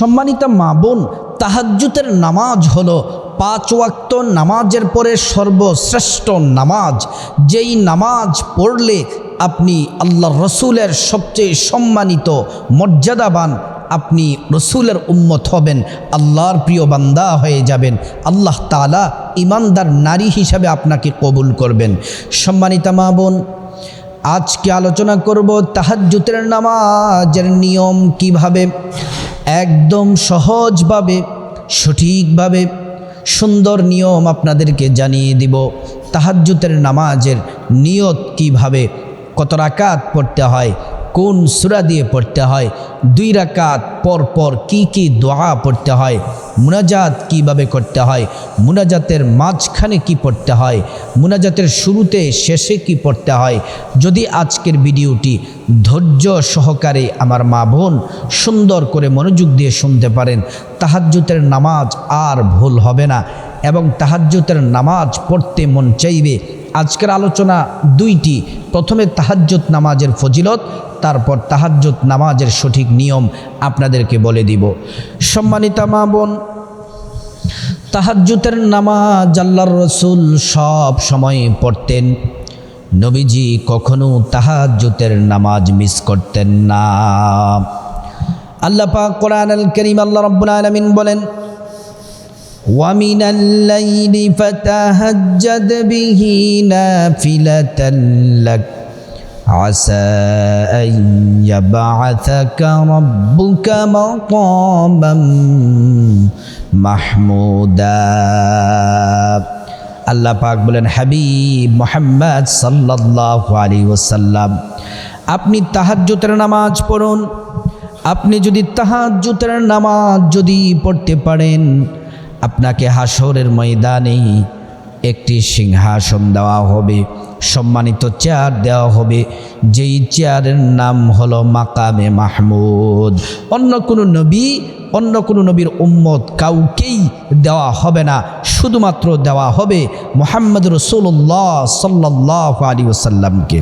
সম্মানিতা মা বোন তাহাজ্জুতের নামাজ হলো পাঁচ ওয়াক্ত নামাজের পরে সর্বশ্রেষ্ঠ নামাজ। যেই নামাজ পড়লে আপনি আল্লাহ রসুলের সবচেয়ে সম্মানিত মর্যাদাবান, আপনি রসুলের উম্মত হবেন, আল্লাহর প্রিয় বান্দা হয়ে যাবেন। আল্লাহ তালা ইমানদার নারী হিসাবে আপনাকে কবুল করবেন। সম্মানিতা মা বোন, আজকে আলোচনা করব তাহাজ্জুতের নামাজের নিয়ম কীভাবে? একদম সহজভাবে, সঠিকভাবে সুন্দর নিয়ম আপনাদেরকে জানিয়ে দিব। তাহাজ্জুতের নামাজের নিয়ত কীভাবে, কত রাকাত পড়তে হয়, কোন সুরা দিয়ে পড়তে হয়, দুই রাকাত পর পর কি কি দোয়া পড়তে হয় মুনাজাত কীভাবে করতে হয়? মুনাজাতের মাঝখানে কি পড়তে হয়? মুনাজাতের শুরুতে শেষে কি পড়তে হয়? যদি আজকের ভিডিওটি ধৈর্য সহকারে আমার মা বোন সুন্দর করে মনোযোগ দিয়ে শুনতে পারেন তাহাজ্জুতের নামাজ আর ভুল হবে না এবং তাহাজ্জুতের নামাজ পড়তে মন চাইবে। আজকের আলোচনা দুইটি। প্রথমে তাহাজ্জুত নামাজের ফজিলত তারপর তাহাজ্জুত নামাজের সঠিক নিয়ম আপনাদেরকে বলে দিব সম্মানিতা মা বোন তাহাজ্জুতের নামাজ আল্লাহর রসুল সব সময় পড়তেন নবীজি কখনো তাহাজ্জুতের নামাজ মিস করতেন না আল্লাহ পাক কোরআন আল করিম আল্লাহ রব্বুল আলমিন বলেন ومن الليل فتهجد به نافلة لك عسى أن يبعثك ربك مقاما محمودا আল্লাহ পাক বলেন হাবিব মোহাম্মদ সাল্লাহ আলী ওসাল্লাম আপনি তাহাজ্জুতের নামাজ পড়ুন আপনি যদি তাহাজ্জুতের নামাজ যদি পড়তে পারেন আপনাকে হাসরের ময়দানে একটি সিংহাসন দেওয়া হবে, সম্মানিত চেয়ার দেওয়া হবে, যেই চেয়ারের নাম হলো মাকামে মাহমুদ। অন্য কোনো নবী, অন্য কোনো নবীর উম্মত কাউকেই দেওয়া হবে না, শুধুমাত্র দেওয়া হবে মোহাম্মদ রসুল্লাহ সাল্লাহ আলী ওসাল্লামকে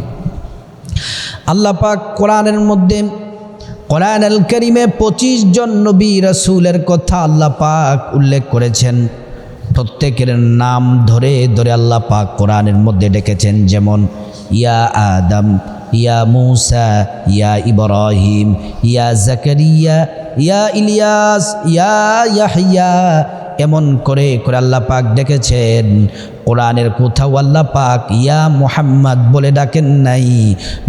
আল্লাহ পাক কোরআনের মধ্যে কোরআন আল করিমে পঁচিশ জন নবী রসুলের কথা আল্লাহ পাক উল্লেখ করেছেন। প্রত্যেকের নাম ধরে ধরে আল্লাহ পাক কোরআনের মধ্যে ডেকেছেন, যেমন, ইয়া আদম, ইয়া মুসা, ইয়া ইব্রাহিম, ইয়া জাকারিয়া, ইয়া ইলিয়াস, ইয়া ইয়াহিয়া এমন করে করে আল্লাহ পাক ডেকেছেন। কোরআনের কোথাও আল্লাহ পাক ইয়া মোহাম্মদ বলে ডাকেন নাই,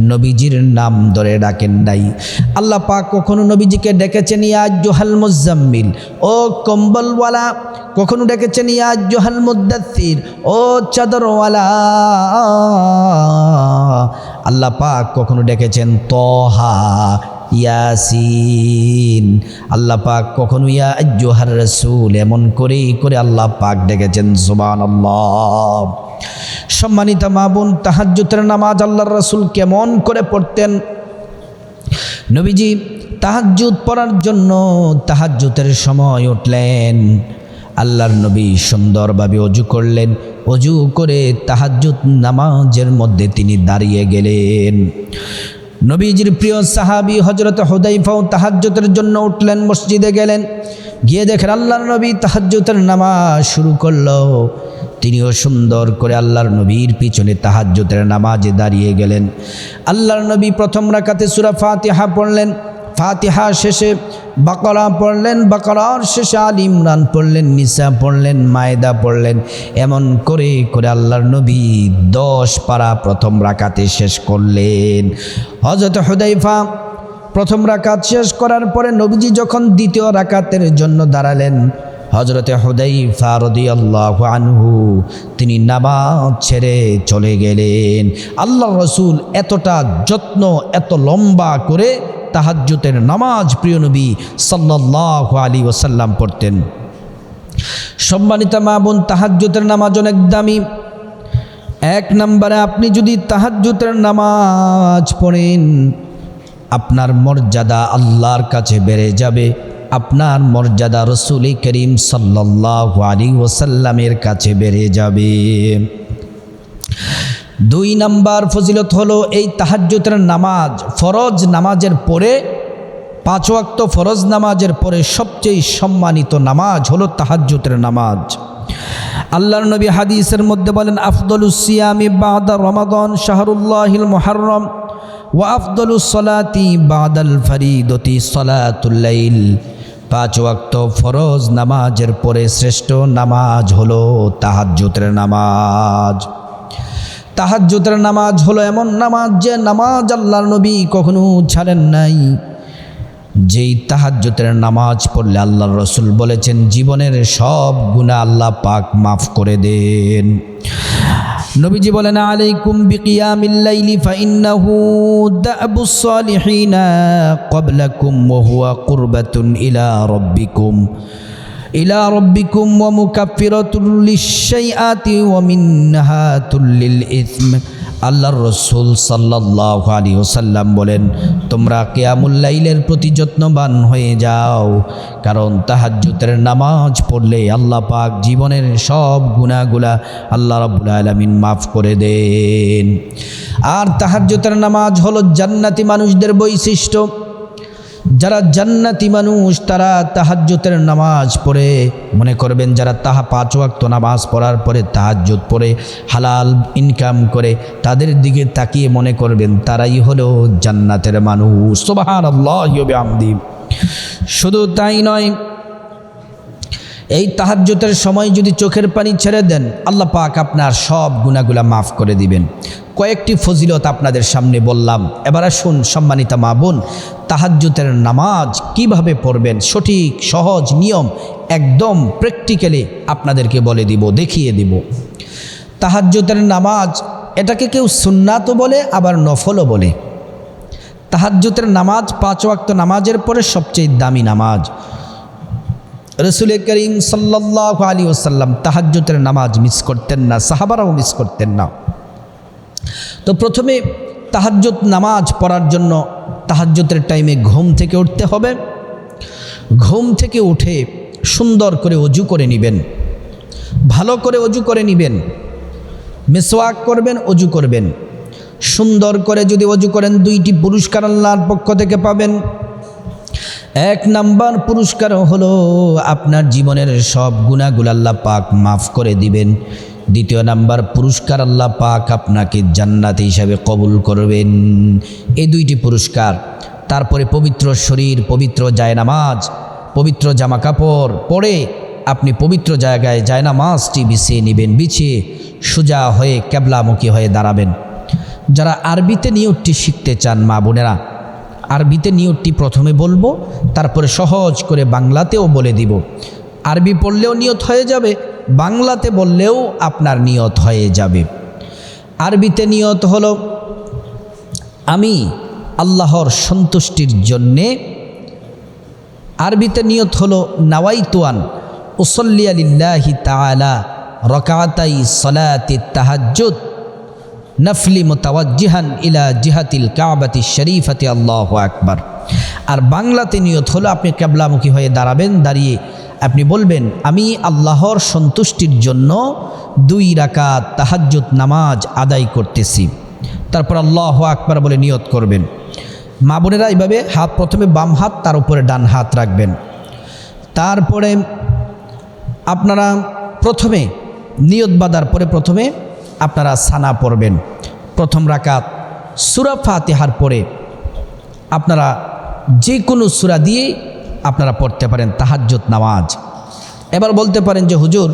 নবীজির নাম ধরে ডাকেন নাই। আল্লাহ পাক কখনো নবীজিকে ডেকেছেন, ইয়া জোহাল মুজাম্মিল ও কম্বলওয়ালা, কখনো ডেকেছেন, ইয়া জোহাল মুদাত্তির ও চাদরওয়ালা। আল্লাহ পাক কখনো ডেকেছেন তহা ইয়াসিন। আল্লাহ পাক কখনো ইয়া জোহার রসুল এমন করেই করে আল্লাহ পাক ডেকেছেন সুবান আল্লাহ সম্মানিত মা বোন তাহাজ্জুতের নামাজ আল্লাহর রসুল কেমন করে পড়তেন? নবীজি, তাহাজ্জুদ পড়ার জন্য তাহাজ্জুতের সময় উঠলেন। আল্লাহর নবী সুন্দরভাবে অজু করলেন। অজু করে তাহাজ্জুদ নামাজের মধ্যে তিনি দাঁড়িয়ে গেলেন। নবীজির প্রিয় সাহাবি হজরত হুদাইফাও তাহাজ্যতের জন্য উঠলেন, মসজিদে গেলেন। গিয়ে দেখেন আল্লাহর নবী তাহাজ্জতের নামাজ শুরু করল। তিনিও সুন্দর করে আল্লাহর নবীর পিছনে তাহাজ্জতের নামাজে দাঁড়িয়ে গেলেন। আল্লাহর নবী প্রথম রাকাতে সুরা ফাতিহা পড়লেন। ফাতিহা শেষে বাকরা পড়লেন, বাকরার শেষে আল ইমরান পড়লেন, নিসা পড়লেন, মায়দা পড়লেন। এমন করে করে আল্লাহর নবী দশ পারা প্রথম রাকাতে শেষ করলেন। হজরত হুদাইফা প্রথম রাকাত শেষ করার পরে নবীজি যখন দ্বিতীয় রাকাতের জন্য দাঁড়ালেন হজরতে হুদাইফা রদিয়াল্লাহ আনহু, তিনি নামাজ ছেড়ে চলে গেলেন। আল্লাহ রসুল এতটা যত্ন, এত লম্বা করে তাহাজ্জুতের নামাজ প্রিয় নবী সাল্লাহ আলী ওসাল্লাম পড়তেন। সম্মানিত মা বোন তাহাজ্জুতের নামাজ অনেক দামি। এক নম্বরে আপনি যদি তাহাজ্জুতের নামাজ পড়েন, আপনার মর্যাদা আল্লাহর কাছে বেড়ে যাবে। আপনার মর্যাদা রসুল করিম সাল্লাহ আলী ওসাল্লামের কাছে বেড়ে যাবে। দুই নাম্বার ফজিলত হলো এই তাহাজ্জুতের নামাজ, ফরজ নামাজের পরে, পাঁচ ওয়াক্ত ফরজ নামাজের পরে সবচেয়ে সম্মানিত নামাজ হলো তাহাজ্জুতের নামাজ। আল্লাহর নবী হাদিসের মধ্যে বলেন আফদলুসিয়ামি বাদা রমাদন শাহরুল্লাহিল মুহাররম ওয়া আফদলুসলাতি বাদাল ফরিদতি সলাতুল্লাইল পাঁচ ওয়াক্ত ফরজ নামাজের পরে শ্রেষ্ঠ নামাজ হলো তাহাজ্জুতের নামাজ। তাহাজ্জুতের নামাজ হলো এমন নামাজ যে নামাজ আল্লাহর নবী কখনো ছাড়েন নাই। যেই তাহাজ্জুতের নামাজ পড়লে আল্লাহর রসুল বলেছেন, জীবনের সব গুণা আল্লাহ পাক মাফ করে দেন। নবীজি বলেন, আলাইকুম বিকিয়ামিল লাইলি ফাইন্নাহু দাবুস সালিহিনা ক্বাবলাকুম ওয়া হুয়া কুরবাতুন ইলা রাব্বিকুম। মুকাফফিরাতুল লিশ-শাইআতি ওয়া মিনহাতুল লিল ইসম আল্লাহর রসুল সাল্লাল্লাহু আলাইহি ওয়াসাল্লাম বলেন, তোমরা কিয়ামুল লাইলের প্রতি যত্নবান হয়ে যাও, কারণ তাহাজ্জুদের নামাজ পড়লে আল্লাহ পাক জীবনের সব গুনাহগুলা আল্লাহ রাব্বুল আলামিন মাফ করে দেন। আর তাহাজ্জুদের নামাজ হলো জান্নাতি মানুষদের বৈশিষ্ট্য। যারা জান্নাতি মানুষ, তারা তাহাজ্জুতের নামাজ পড়ে। মনে করবেন যারা তাহা পাঁচ ওয়াক্ত নামাজ পড়ার পরে তাহাজ্জুদ পড়ে, হালাল ইনকাম করে, তাদের দিকে তাকিয়ে মনে করবেন তারাই হলো জান্নাতের মানুষ। শুধু তাই নয়, এই তাহাজ্জুতের সময় যদি চোখের পানি ছেড়ে দেন, আল্লাহ পাক আপনার সব গুণাগুলা মাফ করে দিবেন। কয়েকটি ফজিলত আপনাদের সামনে বললাম। এবার আসুন সম্মানিতা মা বোন তাহাজ্জুতের নামাজ কীভাবে পড়বেন? সঠিক, সহজ নিয়ম একদম প্র্যাকটিক্যালি আপনাদেরকে বলে দিব, দেখিয়ে দিব। তাহাজ্জুতের নামাজ, এটাকে কেউ সুন্নাতও বলে, আবার নফলও বলে। তাহাজ্জুতের নামাজ পাঁচ ওয়াক্ত নামাজের পরে সবচেয়ে দামি নামাজ। রসুল করিম সাল্লাহ আলী ওসাল্লাম তাহাজ্জুতের নামাজ মিস করতেন না, সাহাবারাও মিস করতেন না। তো প্রথমে তাহাজ্জুত নামাজ পড়ার জন্য তাহাজ্জুতের টাইমে ঘুম থেকে উঠতে হবে। ঘুম থেকে উঠে সুন্দর করে অজু করে নেবেন। ভালো করে অজু করে নেবেন। মেসোয়াক করবেন, অজু করবেন। সুন্দর করে যদি অজু করেন, দুইটি পুরস্কার আল্লাহর পক্ষ থেকে পাবেন। এক নাম্বার পুরস্কার হলো আপনার জীবনের সব গুণাগুল আল্লাহ পাক মাফ করে দিবেন। দ্বিতীয় নাম্বার, পুরস্কার আল্লাহ পাক আপনাকে জান্নাত হিসাবে কবুল করবেন। এই দুইটি পুরস্কার, তারপরে পবিত্র শরীর, পবিত্র জায়নামাজ, পবিত্র জামা কাপড় পরে আপনি পবিত্র জায়গায় জায়নামাজটি বিছিয়ে নেবেন, বিছিয়ে সোজা হয়ে ক্যাবলামুখী হয়ে দাঁড়াবেন। যারা আরবিতে নিয়তটি শিখতে চান, মা বোনেরা, আরবিতে নিয়তটি প্রথমে বলব, তারপরে সহজ করে বাংলাতেও বলে দিব। আরবি পড়লেও নিয়ত হয়ে যাবে বাংলাতে বললেও আপনার নিয়ত হয়ে যাবে। আরবিতে নিয়ত হল, আমি আল্লাহর সন্তুষ্টির জন্যে, আরবিতে নিয়ত হলো, নাওয়াইতুয়ান ওসল্লি আলিল্লাহি তালা রকাতাই সলাতি তাহাজ্জুদ, নফলি মোতাওয়াজিহান ইলা জিহাতিল কাবাতি শরীফাতি, আল্লাহ আকবার। আর বাংলাতে নিয়ত হলো, আপনি ক্যাবলামুখী হয়ে দাঁড়াবেন, দাঁড়িয়ে আপনি বলবেন, আমি আল্লাহর সন্তুষ্টির জন্য দুই রাকাত তাহাজ্জুদ নামাজ আদায় করতেছি। তারপর আল্লাহ আকবার বলে নিয়ত করবেন। মা বোনেরা এইভাবে হাত প্রথমে বাম হাত, তার উপরে ডান হাত রাখবেন। তারপরে আপনারা প্রথমে নিয়ত বাঁধার পরে প্রথমে আপনারা সানা পড়বেন। প্রথম রাকাত সুরা ফাতেহার পরে আপনারা যে কোনো সুরা দিয়ে আপনারা পড়তে পারেন তাহাজ্জত নামাজ। এবার বলতে পারেন যে, হুজুর,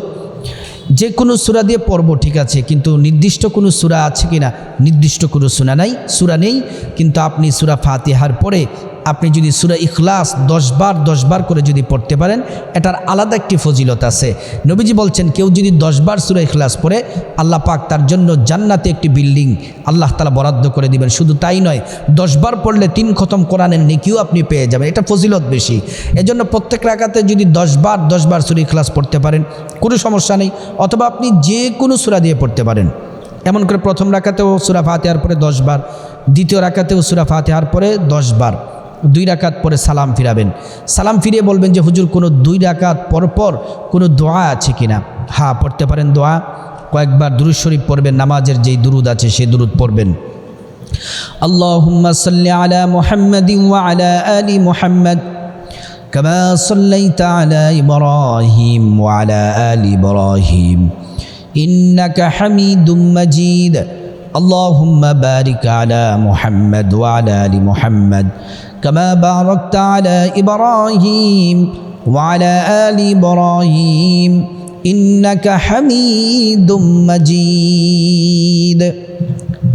যে কোনো সুরা দিয়ে পড়ব, ঠিক আছে, কিন্তু নির্দিষ্ট কোনো সুরা আছে কি না নির্দিষ্ট কোনো সুরা নাই, সুরা নেই, কিন্তু আপনি সুরা ফাতিহার পরে আপনি যদি সুরা ইখলাস দশবার দশবার করে যদি পড়তে পারেন, এটার আলাদা একটি ফজিলত আছে। নবীজি বলছেন, কেউ যদি দশবার সুরা ইখলাস পড়ে, আল্লাহ পাক তার জন্য জান্নাতে একটি বিল্ডিং আল্লাহ তালা বরাদ্দ করে দিবেন। শুধু তাই নয়, দশবার পড়লে তিন খতম কোরআনের নেকিও আপনি পেয়ে যাবেন। এটা ফজিলত বেশি। এজন্য প্রত্যেক রাখাতে যদি দশবার দশবার সুরা ইখলাস পড়তে পারেন, কোনো সমস্যা নেই। অথবা আপনি যে কোনো সুরা দিয়ে পড়তে পারেন। এমন করে প্রথম রাখাতেও সুরা ফাতেহার পরে দশবার, দ্বিতীয় রাখাতেও সুরা ফাতেহার পরে দশবার। দুই রাকাত পরে সালাম ফিরাবেন সালাম ফিরিয়ে বলবেন যে হুজুর কোনো দুই রাকাত পর পর কোনো দোয়া আছে কিনা হ্যাঁ পড়তে পারেন দোয়া কয়েকবার দুরুদ শরীফ পড়বেন নামাজের যেই দুরুদ আছে সেই দুরুদ পড়বেন اللهم صل على محمد وعلى آل محمد كما صليت على إبراهيم وعلى آل إبراهيم إنك حميد مجيد اللهم بارك على محمد وعلى آل محمد كما باركت على إبراهيم وعلى آل إبراهيم إنك حميد مجيد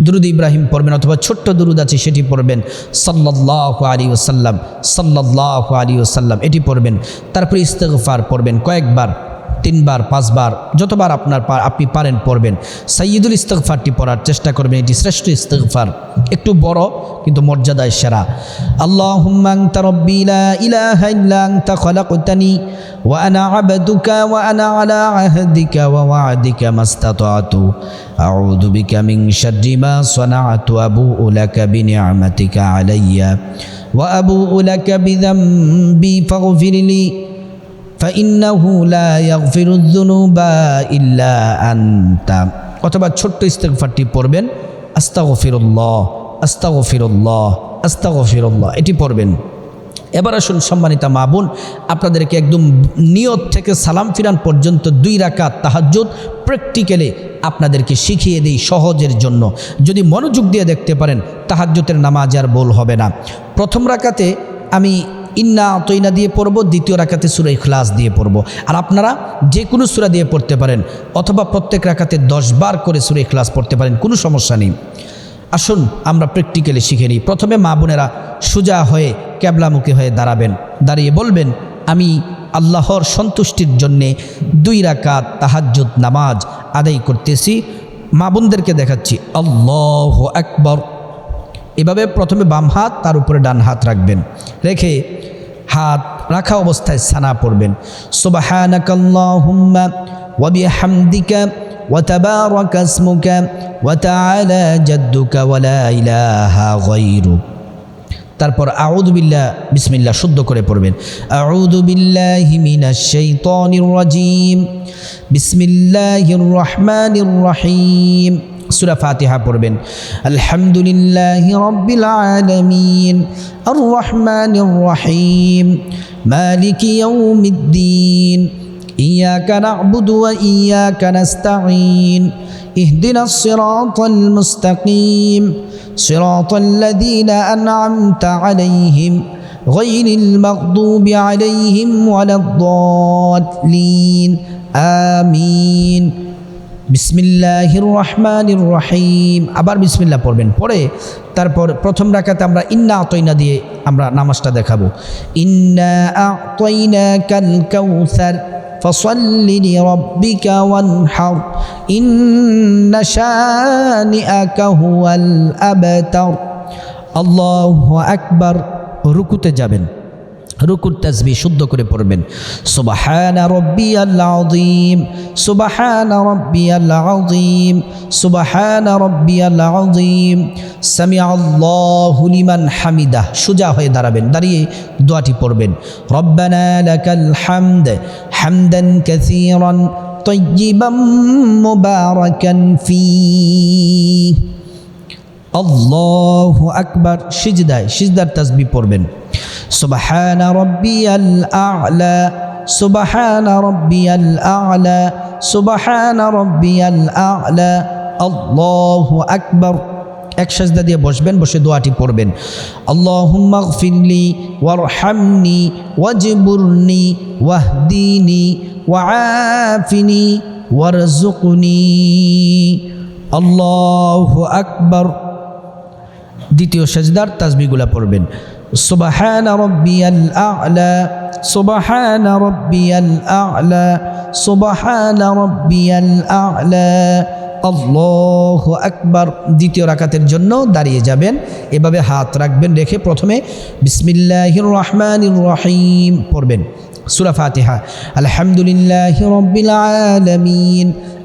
দুরুদ ইব্রাহিম পড়বেন অথবা ছোট্ট দুরুদ আছে সেটি পড়বেন সাল্লাহ আলী ওসাল্লাম সাল্লাহ আলী ওসাল্লাম এটি পড়বেন তারপরে ইস্তেগফার পড়বেন কয়েকবার তিনবার, পাঁচবার, যতবার আপনার আপনি পারেন পড়বেন। সাইয়দুল ইস্তেগফারটি পড়ার চেষ্টা করবেন, এটি শ্রেষ্ঠ ইস্তেগফার। একটু বড়, কিন্তু মর্যাদায় সেরা। আল্লাহুম্মা আনতা রাব্বি লা ইলাহা ইল্লা আনতা খলাকতানি, ওয়া আনা আবদুকা ওয়া আনা আলা আহদিকা ওয়া ওয়া'দিকা মাস্তাতাতু। আউযু বিকা মিন শাররি মা সানা'তু فإنه لا يغفر الذنوب إلا أنت অথবা ছোট্ট ইস্তেগফারটি পড়বেন আস্তাগফিরুল্লাহ আস্তাগফিরুল্লাহ আস্তাগফিরুল্লাহ এটি পড়বেন এবার আসুন সম্মানিতা মা বোন আপনাদেরকে একদম নিয়ত থেকে সালাম ফিরান পর্যন্ত দুই রাকাত তাহাজ্জুদ প্র্যাকটিক্যালি আপনাদেরকে শিখিয়ে দিই সহজের জন্য যদি মনোযোগ দিয়ে দেখতে পারেন তাহাজ্জুতের নামাজ আর বল হবে না প্রথম রাকাতে আমি ইন্না তৈনা দিয়ে পড়ব, দ্বিতীয় রাকাতে সুরা ইখলাস দিয়ে পড়ব। আর আপনারা যে কোনো সুরা দিয়ে পড়তে পারেন, অথবা প্রত্যেক রাকাতে দশ বার করে সুরা ইখলাস পড়তে পারেন, কোনো সমস্যা নেই। আসুন, আমরা প্র্যাকটিক্যালি শিখে নিই। প্রথমে মা বোনেরা সোজা হয়ে ক্যাবলামুখী হয়ে দাঁড়াবেন। দাঁড়িয়ে বলবেন, আমি আল্লাহর সন্তুষ্টির জন্যে দুই রাকাত তাহাজ্জুদ নামাজ আদায় করতেছি। মা বোনদেরকে দেখাচ্ছি, আল্লাহ আকবর। এভাবে প্রথমে বাম হাত, তার উপরে ডান হাত রাখবেন। রেখে হাত রাখা অবস্থায় সানা পড়বেন। তারপর আউদুবিল্লাহ বিসমিল্লাহ শুদ্ধ করে পড়বেন। আউদুবিল্লাহি মিনাশ শাইতানির রাজিম। বিসমিল্লাহির রহমানির রহিম। সূরা ফাতিহা পড়বেন আলহামদুলিল্লাহি রাব্বিল আলামিন আর রহমানির রহিম মালিকি ইয়াউমিদ্দিন إياك نعبد وإياك نستعين اهدنا الصراط المستقيم صراط الذين أنعمت عليهم غير المغضوب عليهم ولا الضالين آمين বিসমিল্লাহির রহমানির রহিম আবার বিসমিল্লাহ পড়বেন পরে তারপর প্রথম রাকাতে আমরা ইন্না আতইনা দিয়ে আমরা নামাজটা দেখাবো ইন্না আতইনা কাল কাউসার فصل لربك وانحر إن شانئك هو الأبتر الله أكبر রুকুতে যাবেন রুকুর তাসবি শুদ্ধ করে পড়বেন সুবাহানা রব্বিয়াল আযীম সুবাহানা রব্বিয়াল আযীম সুবাহানা রব্বিয়াল আযীম সামিআল্লাহু লিমান হামিদা সোজা হয়ে দাঁড়াবেন দাঁড়িয়ে দোয়াটি পড়বেন রব্বানা লাকাল হামদ হামদান কাসীরান طيبا مباركا فيه আল্লাহু আকবার সিজদায় সিজদার তাসবি পড়বেন সুবহান রব্বিয়াল আ'লা, সুবহান রব্বিয়াল আ'লা, সুবহান রব্বিয়াল আ'লা। আল্লাহু আকবার। এক সাজদা দিয়ে বসবেন, বসে দোয়াটি পড়বেন। আল্লাহুম্মা গফিরলি ওয়ারহামনি ওয়াজবুরনি ওয়াহদিনি ওয়াআফিনি ওয়ারজুকনি আল্লাহু আকবার। দ্বিতীয় সাজদার তাসবিগুলা পড়বেন। সুবাহান রব্বিয়াল আ'লা, সুবাহান রব্বিয়াল আ'লা, সুবাহান রব্বিয়াল আ'লা। আল্লাহু আকবার। দ্বিতীয় রাকাতের জন্য দাঁড়িয়ে যাবেন। এভাবে হাত রাখবেন রেখে প্রথমে বিসমিল্লাহির রহমানির রহিম পড়বেন। সূরা ফাতিহা। আলহামদুলিল্লাহি রাব্বিল আলামিন।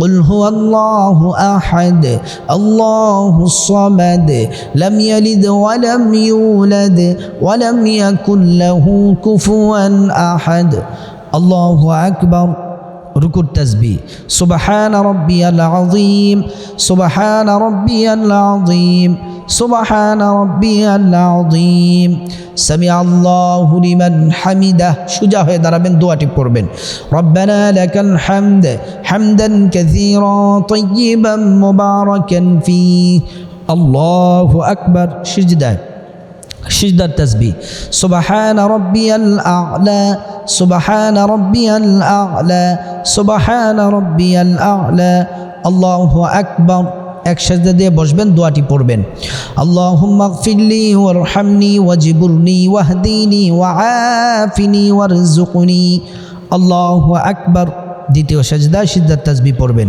قل هو الله أحد الله الصمد لم يلد ولم يولد ولم يكن له كفوا أحد. الله أكبر. ركو التسبيح سبحان ربي العظيم. سبحان ربي العظيم. সুবাহান আল্লাহিম সামি আল্লাহ লিমান হামিদা। সুজা হয়ে দাঁড়াবেন, দোয়াটি পড়বেন। রব্বানা লাকাল হামদ হামদান কাসীরা তাইয়িবান মুবারাকান ফি। আল্লাহু আকবার। সিজদায় সিজদার তাসবি সুবাহান রব্বিয়াল আ'লা। সুবাহান রব্বিয়াল আ'লা। সুবাহান রব্বিয়াল আ'লা। আল্লাহু আকবার। এক সাজদা দিয়ে বসবেন, দোয়াটি পড়বেন। আল্লাহুম্মা গফিরলি ওয়ারহামনি ওয়াজিবুরনি ওয়াহদিনি ওয়াআফিনি ওয়ারজুকনি আল্লাহু আকবার। দ্বিতীয় সাজদা সিদ্ধাত তাসবি পড়বেন।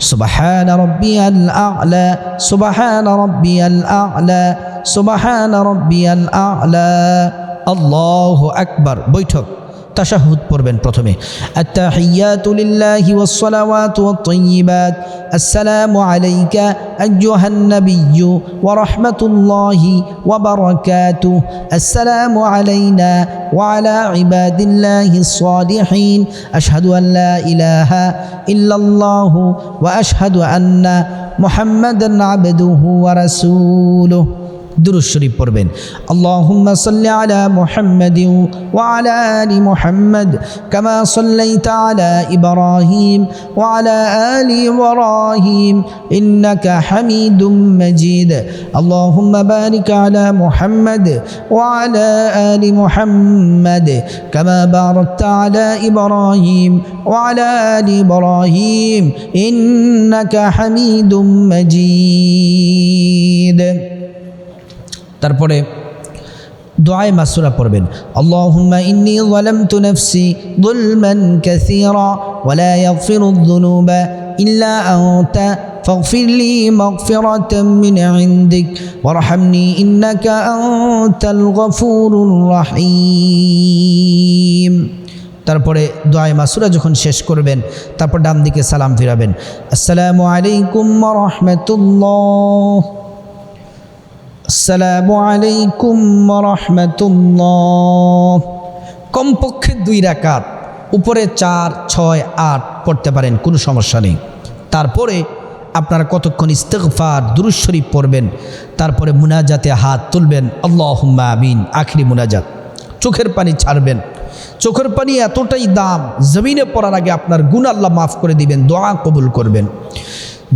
সুবাহান রব্বিয়াল আ'লা, সুবাহান রব্বিয়াল আ'লা, সুবাহান রব্বিয়াল আ'লা। আল্লাহু আকবার। বৈঠক। তাশাহুদ পড়বেন প্রথমে। আত্তাহিয়াতু লিল্লাহি ওয়াস সালাওয়াতু ওয়াত তাইয়্যিবাত আসসালামু আলাইকা আইয়ুহান নাবিয়্যু ওয়া রাহমাতুল্লাহি ওয়া বারাকাতুহু আসসালামু আলাইনা ওয়া আলা ইবাদিল্লাহিস সালিহিন আশহাদু আন লা ইলাহা ইল্লাল্লাহু ওয়া আশহাদু আন্না মুহাম্মাদান আবদুহু ওয়া রাসূলুহু দুরুদ শরীফ পড়বেন। আল্লাহুম্মা সাল্লি আলা মুহাম্মাদিন ওয়া আলা আলি মুহাম্মাদ কামা সাল্লাইতা আলা ইব্রাহিম ওয়া আলা আলি ইব্রাহিম ইন্নাকা হামিদুম মাজিদ। আল্লাহুম্মা বারিক আলা মুহাম্মাদ ওয়া আলা আলি মুহাম্মাদ কামা বারাকতা আলা ইব্রাহিম ওয়া আলা আলি ইব্রাহিম ইন্নাকা হামিদুম মাজিদ। তারপরে দোয়ায় মাসুরা পড়বেন আল্লাহুম্মা ইন্নী যালামতু নাফসি যুলমান কাসীরা ওয়া লা ইয়াগফিরু যুনুবা ইল্লা আনতা فاغفر لي مغفرة من عندك وارحمني إنك أنت الغفور الرحيم তারপরে দোয়ায় মাসুরা যখন শেষ করবেন তারপর ডান দিকে সালাম ফিরাবেন আসসালামু আলাইকুম রহমতুল্লাহ আসসালামু আলাইকুম রহমতুল্লাহ। কমপক্ষে দুই রাকাত, উপরে চার, ছয়, আট পড়তে পারেন, কোনো সমস্যা নেই। তারপরে আপনারা কতক্ষণ ইস্তেগফার দুরুশরীফ পড়বেন, তারপরে মুনাজাতে হাত তুলবেন আল্লাহ আমিন, আখরি মুনাজাত। চোখের পানি ছাড়বেন। চোখের পানি এতটাই দাম, জমিনে পড়ার আগে আপনার গুণ আল্লাহ মাফ করে দিবেন, দোয়া কবুল করবেন।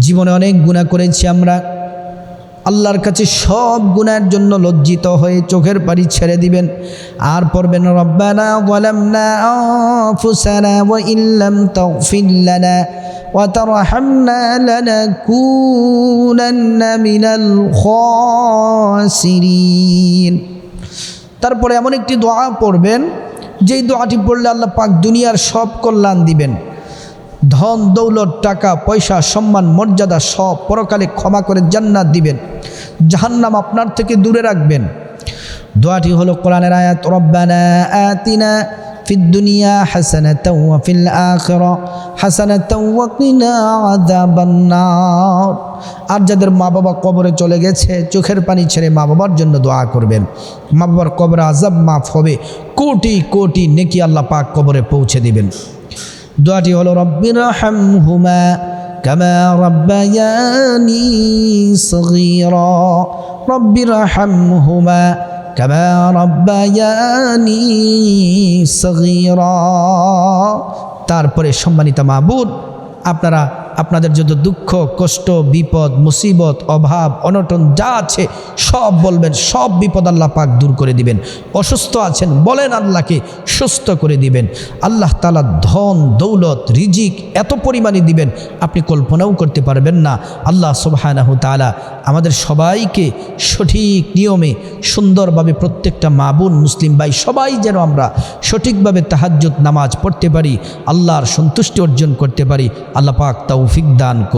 জীবনে অনেক গুণা করেছি আমরা আল্লাহর কাছে সব গুণের জন্য লজ্জিত হয়ে চোখের পানি ছেড়ে দিবেন। আর পড়বেন, রব্বানা ওয়ালামনা আনফুসানা ওয়া ইল্লাম তাগফির তারপরে এমন একটি দোয়া পড়বেন, যেই দোয়াটি পড়লে আল্লাহ পাক দুনিয়ার সব কল্যাণ দিবেন। ধন, দৌলত, টাকা, পয়সা, সম্মান, মর্যাদা সব পরকালে ক্ষমা করে জান্নাত দিবেন। জাহান্নাম আপনার থেকে দূরে রাখবেন। দোয়াটি হলো কোরআনের আয়াত, রব্বানা আতিনা ফিদ দুনিয়া হাসানাতাও ওয়া ফিল আখিরা হাসানাতাও ওয়া কিনা আযাবান্নার। আর যাদের মা বাবা কবরে চলে গেছে, চোখের পানি ছেড়ে মা বাবার জন্য দোয়া করবেন। মা বাবার কবর আজাব মাফ হবে, কোটি কোটি নেকি আল্লাহ পাক কবরে পৌঁছে দিবেন। দোয়াটি হলো রব্বির হামহুমা কামা ربياني صغيرا رب ارحمهما كما ربياني صغيرا তারপরে সম্মানিত মাহবুদ আপনারা আপনাদের যত দুঃখ, কষ্ট, বিপদ, মুসিবত, অভাব, অনটন, যা আছে, সব বলবেন, সব বিপদ আল্লাহ পাক দূর করে দিবেন। অসুস্থ আছেন, বলেন আল্লাহকে, সুস্থ করে দিবেন। আল্লাহ তালা ধন, দৌলত, রিজিক এত পরিমাণে দিবেন, আপনি কল্পনাও করতে পারবেন না। আল্লাহ সুবহানাহু তালা আমাদের সবাইকে সঠিক নিয়মে, সুন্দরভাবে প্রত্যেকটা মা বোন মুসলিম ভাই, সবাই যেন আমরা সঠিকভাবে তাহাজ্জুদ নামাজ পড়তে পারি, আল্লাহর সন্তুষ্টি অর্জন করতে পারি, আল্লাহ পাক তৌফিক দান করুন।